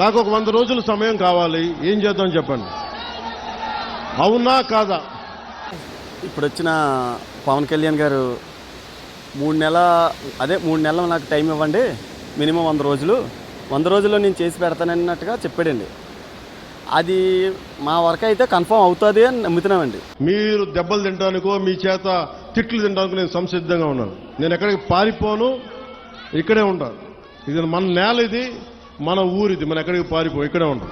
నాకు ఒక వంద రోజుల సమయం కావాలి. ఏం చేద్దాం చెప్పండి. అవునా కాదా? ఇప్పుడు వచ్చిన పవన్ కళ్యాణ్ గారు మూడు నెలల అదే మూడు నెలలు నాకు టైం ఇవ్వండి. మినిమం వంద రోజులు. వంద రోజుల్లో నేను చేసి పెడతానన్నట్టుగా చెప్పాడండి. అది మా వరకు అయితే కన్ఫర్మ్ అవుతుంది అని నమ్ముతున్నామండి. మీరు దెబ్బలు తినడానికో మీ చేత తిట్లు తినడానికి నేను సంసిద్ధంగా ఉన్నాను. నేను ఎక్కడికి పారిపోను ఇక్కడే ఉంటాను. ఇది మన నేల ఇది. మన ఊరిది మనం ఎక్కడికి పారిపో ఇక్కడే ఉంటాం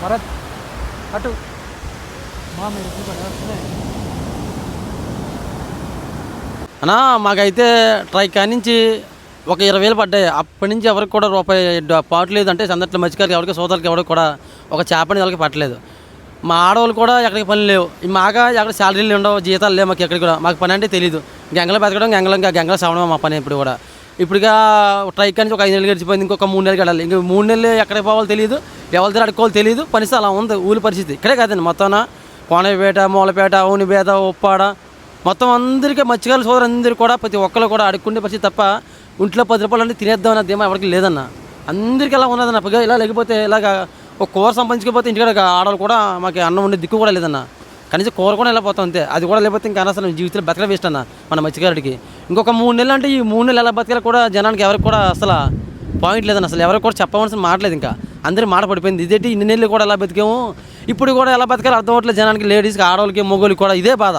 భరత్ అటు. మా మీరు అన్నా మాకైతే ట్రై కానించి ఒక ఇరవై వేలు పడ్డాయి. అప్పటి నుంచి ఎవరికి కూడా రూపాయి డ- పాటు లేదు అంటే సందట్లో మత్స్యకారులు ఎవరికి సోదరులకి ఎవరికి కూడా ఒక చేపని ఎవరికి పట్టలేదు. మా ఆడవాళ్ళు కూడా ఎక్కడికి పని లేవు. మాగా ఎక్కడ శాలరీలు ఉండవు జీతాలు లేవు మాకు ఎక్కడికి కూడా. మాకు పని అంటే తెలియదు గంగలో బతకడం గంగలో ఇంకా గంగలో సవడం మా పని ఇప్పుడు కూడా. ఇప్పుడుగా ట్రై కానీ ఒక ఐదు నెలలు గడిచిపోయింది ఇంకొక మూడు నెలలు గడాలి ఇంక మూడు నెలలు ఎక్కడికి పోవాలో తెలియదు ఎవరి దగ్గర అడుక్కోవాలో తెలియదు పరిస్థితి అలా ఉంది ఊరి పరిస్థితి. ఇక్కడే కాదండి మొత్తం కోనపేట మూలపేట అవునిపేట ఉప్పాడ మొత్తం అందరికీ మత్స్యకాల సోదరు అందరికీ కూడా ప్రతి ఒక్కరు కూడా అడుక్కుండే పరిస్థితి తప్ప ఇంట్లో పది రూపాయలు అంటే తినేద్దాం అన్న ధీమా ఎవరికి లేదన్న. అందరికీ ఎలా ఉన్నదన్న. పైగా ఇలా లేకపోతే ఇలాగ ఒక కూర సంపాదించకపోతే ఇంటికాడ ఆడవాళ్ళు కూడా మాకు అన్నం ఉండే దిక్కు కూడా లేదన్న. కనీసం కూర కూడా వెళ్ళిపోతాం అంతే. అది కూడా లేకపోతే ఇంకా అనవసరం. జీవితంలో బతకడం వేస్ట్ అన్న మన మత్స్యకారుడికి. ఇంకొక మూడు నెలలు అంటే ఈ మూడు నెలలు ఎలా బతకాలి కూడా జనానికి ఎవరికి కూడా అసలు పాయింట్ లేదన్న. అసలు ఎవరికి కూడా చెప్పవలసిన మాటలేదు ఇంకా. అందరి మాట పడిపోయింది. ఇదేంటి ఇన్ని నెలలు కూడా ఎలా బతికాము? ఇప్పుడు కూడా ఎలా బతకాలి అర్థం అవ్వట్లేదు జనానికి. లేడీస్కి ఆడవాళ్ళకి మొగోళ్ళకి కూడా ఇదే బాధ.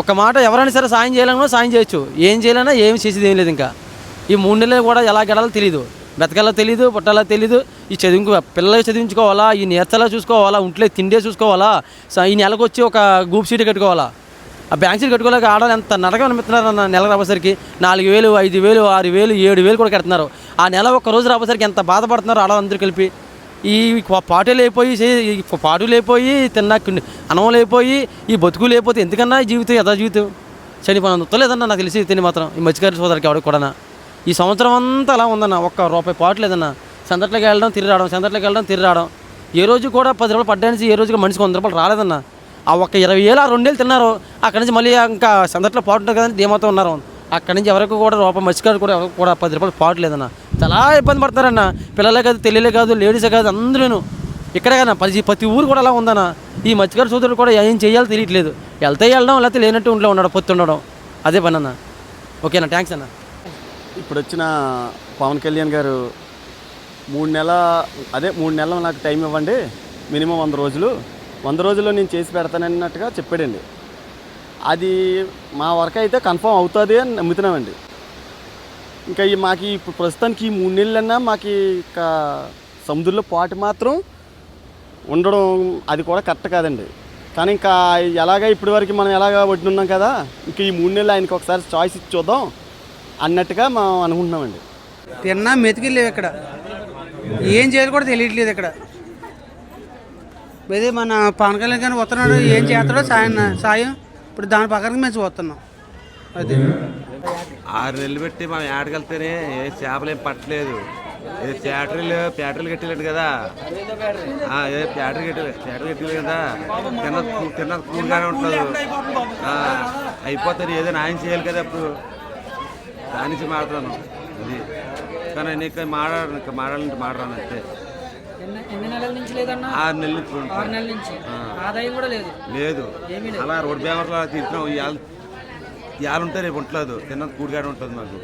ఒక మాట ఎవరైనా సరే సాయం చేయాలన్నా సాయం చేయొచ్చు. ఏం చేయాలన్నా ఏం చేసేది ఏం లేదు ఇంకా. ఈ మూడు నెలలు కూడా ఎలా గడాలో తెలియదు బ్రతకాలో తెలియదు పుట్టాలో తెలియదు ఈ చదువుకు పిల్లలు చదివించుకోవాలా ఈ నేర్చలా చూసుకోవాలా ఉంట్లో తిండే చూసుకోవాలా ఈ నెలకు వచ్చి ఒక గ్రూప్ సీట్ కట్టుకోవాలా. ఆ బ్యాంక్ సీట్ కట్టుకోలేక ఆడాలి ఎంత నరకం అనిపిస్తున్నారు అన్న నెల రాబోసరికి నాలుగు వేలు ఐదు వేలు ఆరు వేలు ఏడు వేలు కూడా కడుతున్నారు. ఆ నెల ఒక్క రోజు రాబోసరికి ఎంత బాధపడుతున్నారు ఆడవాళ్ళందరూ కలిపి ఈ పాటలు లేకపోయి పాటు లేకపోయి తిన్నా అన్నం లేకపోయి ఈ బతుకు లేకపోతే ఎందుకన్నా ఈ జీవితం యథా జీవితం? చనిపోయిన వస్తలేదన్న నాకు తెలిసి తిని మాత్రం. ఈ మత్స్యకారి సోదరికి ఎవరికి కూడా ఈ సంవత్సరం అంతా అలా ఉందన్న ఒక్క రూపాయి పాటు లేదన్న. సందట్లోకి వెళ్ళడం తిరిగి రావడం సందట్లోకి వెళ్ళడం తిరిగి రావడం. ఏ రోజు కూడా పది రూపాయలు పడ్డానికి ఏ రోజుకి మనిషికి వంద రూపాయలు రాలేదన్న. ఆ ఒక్క ఇరవై ఏళ్ళు ఆ రెండేళ్ళు తిన్నారు. అక్కడి నుంచి మళ్ళీ ఇంకా సందట్లో పాటు ఉంటుంది కదండి ధీమాతో ఉన్నారు. అక్కడి నుంచి ఎవరికి కూడా రూపాయి మత్స్యకారు కూడా ఎవరికి కూడా పది రూపాయలు పాటు లేదన్న. చాలా ఇబ్బంది పడతారన్న. పిల్లలే కాదు తెలియలే కాదు లేడీసే కాదు అందరూ ఇక్కడే కదా ప్రతి ప్రతి ఊరు కూడా అలా ఉందన్న. ఈ మత్స్యకారు సోదరుడు కూడా ఏం చేయాలో తెలియట్లేదు. వెళ్తే వెళ్ళడం లేకపోతే లేనట్టు ఇంట్లో ఉండడం పొత్తు ఉండడం. అదే పని అన్న. ఓకేనా థ్యాంక్స్ అన్న. ఇప్పుడు వచ్చిన పవన్ కళ్యాణ్ గారు మూడు నెలల అదే మూడు నెలలు నాకు టైం ఇవ్వండి. మినిమం వంద రోజులు. వంద రోజుల్లో నేను చేసి పెడతానన్నట్టుగా చెప్పాడండి. అది మా వరకు అయితే కన్ఫర్మ్ అవుతుంది అని నమ్ముతున్నామండి. ఇంకా ఈ మాకు ఇప్పుడు ప్రస్తుతానికి ఈ మూడు నెలలన్నా మాకు ఇక సముద్రంలో పాటు మాత్రం ఉండడం అది కూడా కరెక్ట్ కాదండి. కానీ ఇంకా ఎలాగ ఇప్పటి వరకు మనం ఎలాగ వడ్డున్నాం కదా ఇంకా ఈ మూడు నెలలు ఆయనకి ఒకసారి చాయిస్ ఇచ్చి చూద్దాం అన్నట్టుగా మనం అనుకుంటున్నామండి. తిన్నా మెతికి లేవు ఇక్కడ. ఏం చేయాలి కూడా తెలియట్లేదు ఇక్కడ. అదే మన పవన్ కళ్యాణ్ గారు వస్తున్నాడు ఏం చేస్తాడో సాయం సాయం ఇప్పుడు దాని పక్కన మేము చూస్తున్నాం. అది. ఆరు నెలలు పెట్టి మనం ఏడగలితేనే ఏ చేపలు ఏం పట్టలేదు. ఏ ఫ్యాక్టరీలు ఫ్యాక్టరీలు కట్టలేదు కదా. ఏ ఫ్యాక్టరీ కట్టలేదు ఫ్యాక్టరీ కట్టలేదు కదా. తిన్న తిన్న కూల్గానే ఉంటుంది అయిపోతుంది ఏదో న్యాయం చేయాలి కదా ఇప్పుడు దాని నుంచి మాట్లాడతాను అది. కానీ నీకు మాట్లాడను ఇంకా మాట్లాడాలంటే మాట్లాడాను అంతే. ఎన్ని నెలల నుంచి లేదన్నా? ఆరు నెలలు ఇప్పుడు ఆరు నెలల నుంచి. ఆదాయం కూడా లేదు. లేదు. అలా రోడ్ బేమర్లో తింటున్నాం. ఇవాళ ఇవాళ ఉంటే రేపు ఉండలేదు. తిన్న కూడిగానే ఉంటుంది మాకు.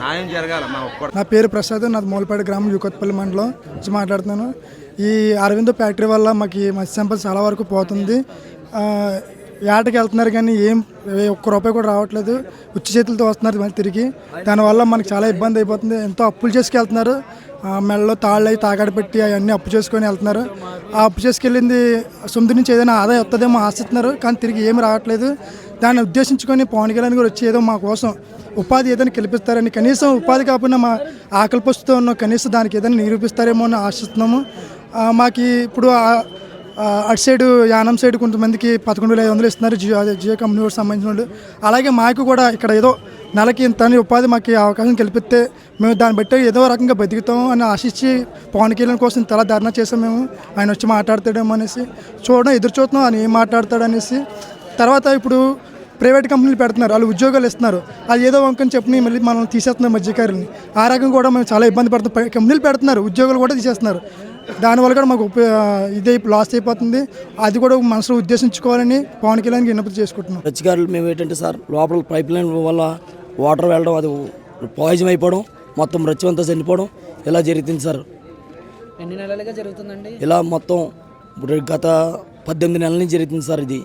న్యాయం జరగాల. మా ఒక్క నా పేరు ప్రసాద్. నాది మూలపేట గ్రామం యుకత్పల్లి మండలం. నుంచి మాట్లాడుతున్నాను. ఈ అరవిందో ఫ్యాక్టరీ వల్ల మాకు ఈ మత్స్య సంపద చాలా వరకు పోతుంది. ఏటకి వెళ్తున్నారు కానీ ఏం ఒక్క రూపాయి కూడా రావట్లేదు. ఉచ్చి చేతులతో వస్తున్నారు మళ్ళీ తిరిగి. దానివల్ల మనకు చాలా ఇబ్బంది అయిపోతుంది. ఎంతో అప్పులు చేసుకెళ్తున్నారు. మెడలో తాళ్ళు అవి తాగాడు పెట్టి అవన్నీ అప్పు చేసుకొని వెళ్తున్నారు. ఆ అప్పు చేసుకెళ్ళింది సొంత నుంచి ఏదైనా ఆదాయం వస్తుందేమో ఆశిస్తున్నారు. కానీ తిరిగి ఏమి రావట్లేదు. దాన్ని ఉద్దేశించుకొని పవన్ కళ్యాణ్ గారు వచ్చి ఏదో మా కోసం ఉపాధి ఏదైనా కల్పిస్తారని కనీసం ఉపాధి కాకుండా మా ఆకలి ఉన్న కనీసం దానికి ఏదైనా నిరూపిస్తారేమో అని ఆశిస్తున్నాము. మాకు ఇప్పుడు అటు సైడ్ యానం సైడ్ కొంతమందికి పదకొండు వేల ఐదు వందలు ఇస్తున్నారు జియో జియో కంపెనీ కూడా సంబంధించిన వాళ్ళు. అలాగే మాకు కూడా ఇక్కడ ఏదో నెలకి ఇంత ఉపాధి మాకు అవకాశం కల్పిస్తే మేము దాన్ని బట్టి ఏదో రకంగా బతుకుతాం అని ఆశించి పవన్ కళ్యాణ్ కోసం తల ధర్నా చేసాం మేము. ఆయన వచ్చి మాట్లాడతాడేమో అనేసి. చూడడం ఎదురు చూస్తున్నాం ఆయన ఏం మాట్లాడతాడు అనేసి. తర్వాత ఇప్పుడు ప్రైవేట్ కంపెనీలు పెడుతున్నారు వాళ్ళు ఉద్యోగాలు ఇస్తున్నారు. అది ఏదో వంకని చెప్పి మళ్ళీ మనం తీసేస్తున్నాం మధ్యకారులని. ఆ రకంగా కూడా మేము చాలా ఇబ్బంది పడుతున్నాం. కంపెనీలు పెడుతున్నారు ఉద్యోగాలు కూడా తీసేస్తున్నారు. దానివల్ల కూడా మాకు ఉప ఇదే లాస్ అయిపోతుంది. అది కూడా మనసులో ఉద్దేశించుకోవాలని పవన్ కళ్యాణ్కి విన్నపతి చేసుకుంటున్నాం. మత్స్యకారులు మేము ఏంటంటే సార్ లోపల పైప్ లైన్ వల్ల వాటర్ వెళ్ళడం అది పాయిజన్ అయిపోవడం మొత్తం రచ్చం అంతా చనిపోవడం ఇలా జరుగుతుంది సార్. ఎన్ని నెలలుగా జరుగుతుందండి? ఇలా మొత్తం ఇప్పుడు గత పద్దెనిమిది నెలల నుంచి జరుగుతుంది సార్ ఇది.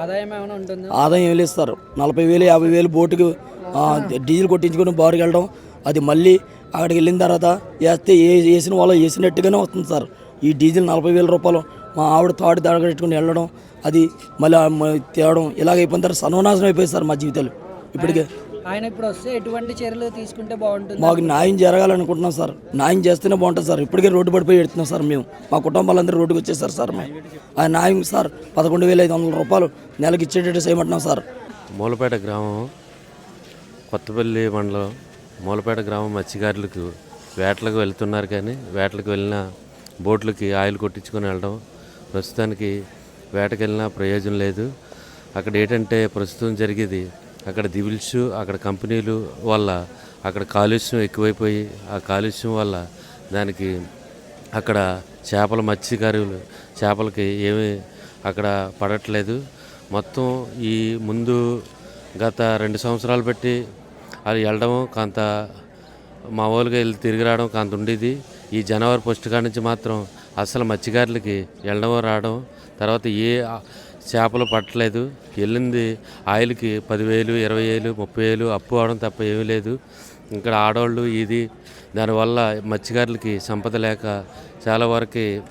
ఆదాయం ఏమైనా ఉంటుందా? ఆదాయం ఏం లేదు సార్. నలభై వేలు యాభై వేలు బోటుకి ఆ, డీజిల్ కొట్టించుకొని బారుకి వెళ్ళడం అది మళ్ళీ అక్కడికి వెళ్ళిన తర్వాత వేస్తే ఏ వేసిన వాళ్ళు వేసినట్టుగానే వస్తుంది సార్. ఈ డీజిల్ నలభై వేల రూపాయలు మా ఆవిడ తాడు తడగట్టుకుని వెళ్ళడం అది మళ్ళీ తేవడం ఇలాగ అయిపోయిన తర్వాత సర్వనాశనం అయిపోయింది సార్ మా జీవితాలు. ఇప్పటికే ఆయన ఇప్పుడు వస్తే ఎటువంటి చర్యలు తీసుకుంటే బాగుంటుంది? మాకు న్యాయం జరగాలనుకుంటున్నాం సార్. న్యాయం చేస్తేనే బాగుంటుంది సార్. ఇప్పటికే రోడ్డు పడిపోయి ఎడుతున్నాం సార్ మేము. మా కుటుంబాలందరూ రోడ్డుకి వచ్చేసారు సార్ మేము ఆ న్యాయం సార్. పదకొండు వేల ఐదు వందల రూపాయలు నెలకి ఇచ్చేటట్టు చేయమంటున్నాం సార్. మూలపేట గ్రామం కొత్తపల్లి మండలం మూలపేట గ్రామం మత్స్యకారులకు వేటలకు వెళ్తున్నారు కానీ వేటలకు వెళ్ళిన బోట్లకి ఆయిల్ కొట్టించుకొని వెళ్ళడం ప్రస్తుతానికి వేటకు వెళ్ళినా ప్రయోజనం లేదు. అక్కడ ఏంటంటే ప్రస్తుతం జరిగేది అక్కడ దివిల్స్ అక్కడ కంపెనీలు వల్ల అక్కడ కాలుష్యం ఎక్కువైపోయి ఆ కాలుష్యం వల్ల దానికి అక్కడ చేపల మత్స్యకారులు చేపలకి ఏమీ అక్కడ పడట్లేదు. మొత్తం ఈ ముందు గత రెండు సంవత్సరాలు బట్టి అది వెళ్ళడం కొంత మామూలుగా వెళ్ళి తిరిగి రావడం కొంత ఉండేది. ఈ జనవరి ఫస్ట్ కాడ నుంచి మాత్రం అసలు మత్స్యకారులకి వెళ్ళడం రావడం తర్వాత ఏ చేపలు పట్టలేదు. వెళ్ళింది ఆయిల్కి పదివేలు ఇరవై వేలు ముప్పై వేలు అప్పు అవడం తప్ప ఏమీ లేదు. ఇక్కడ ఆడవాళ్ళు ఇది దానివల్ల మత్స్యకారులకి సంపద లేక చాలా వరకు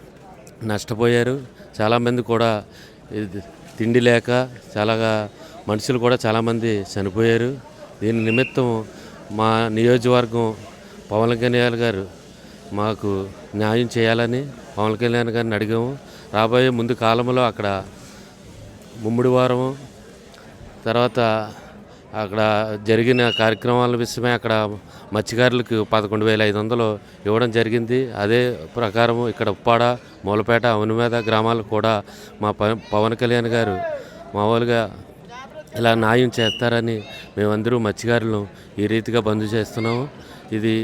నష్టపోయారు. చాలామంది కూడా తిండి లేక చాలాగా మనుషులు కూడా చాలామంది చనిపోయారు. దీని నిమిత్తం మా నియోజకవర్గం పవన్ కళ్యాణ్ గారు మాకు న్యాయం చేయాలని పవన్ కళ్యాణ్ గారిని అడిగాము. రాబోయే ముందు కాలంలో అక్కడ ముమ్మిడి వారము తర్వాత అక్కడ జరిగిన కార్యక్రమాల విషయమే అక్కడ మత్స్యకారులకు పదకొండు వేల ఐదు వందలు ఇవ్వడం జరిగింది. అదే ప్రకారం ఇక్కడ ఉప్పాడ మూలపేట అవనిమేద గ్రామాలు కూడా మా పవన్ కళ్యాణ్ గారు మామూలుగా ఇలా న్యాయం చేస్తారని మేమందరూ మత్స్యకారులు ఈ రీతిగా బంద్ చేస్తున్నాము. ఇది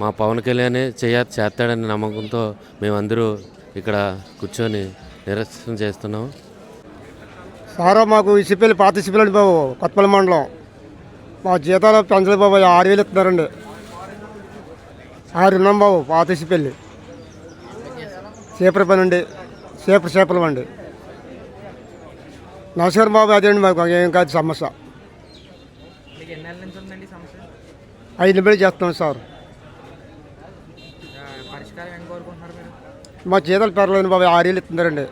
మా పవన్ కళ్యాణే చేయ చేస్తాడని నమ్మకంతో మేమందరూ ఇక్కడ కూర్చొని నిరసన చేస్తున్నాం సారా మాకు ఇసిపల్లి పాత ఇసిపల్లి బాబు కొత్తపల్లి మండలం. మా జీతాలు పెంచలేదు బాబు ఆరు వేలు ఇస్తున్నారండి. ఆరు ఉన్నాం బాబు పాత ఇసిపల్లి చేపల పని అండి. చేపల చేపలు అండి నమస్కారం బాబు అదేండి మాకు ఏం కాదు సమస్య. ఐదు నిమిషాలు చేస్తున్నాం సార్. మా జీతాలు పెరగలేదు బాబు ఆరు వేలు ఇస్తున్నారండి.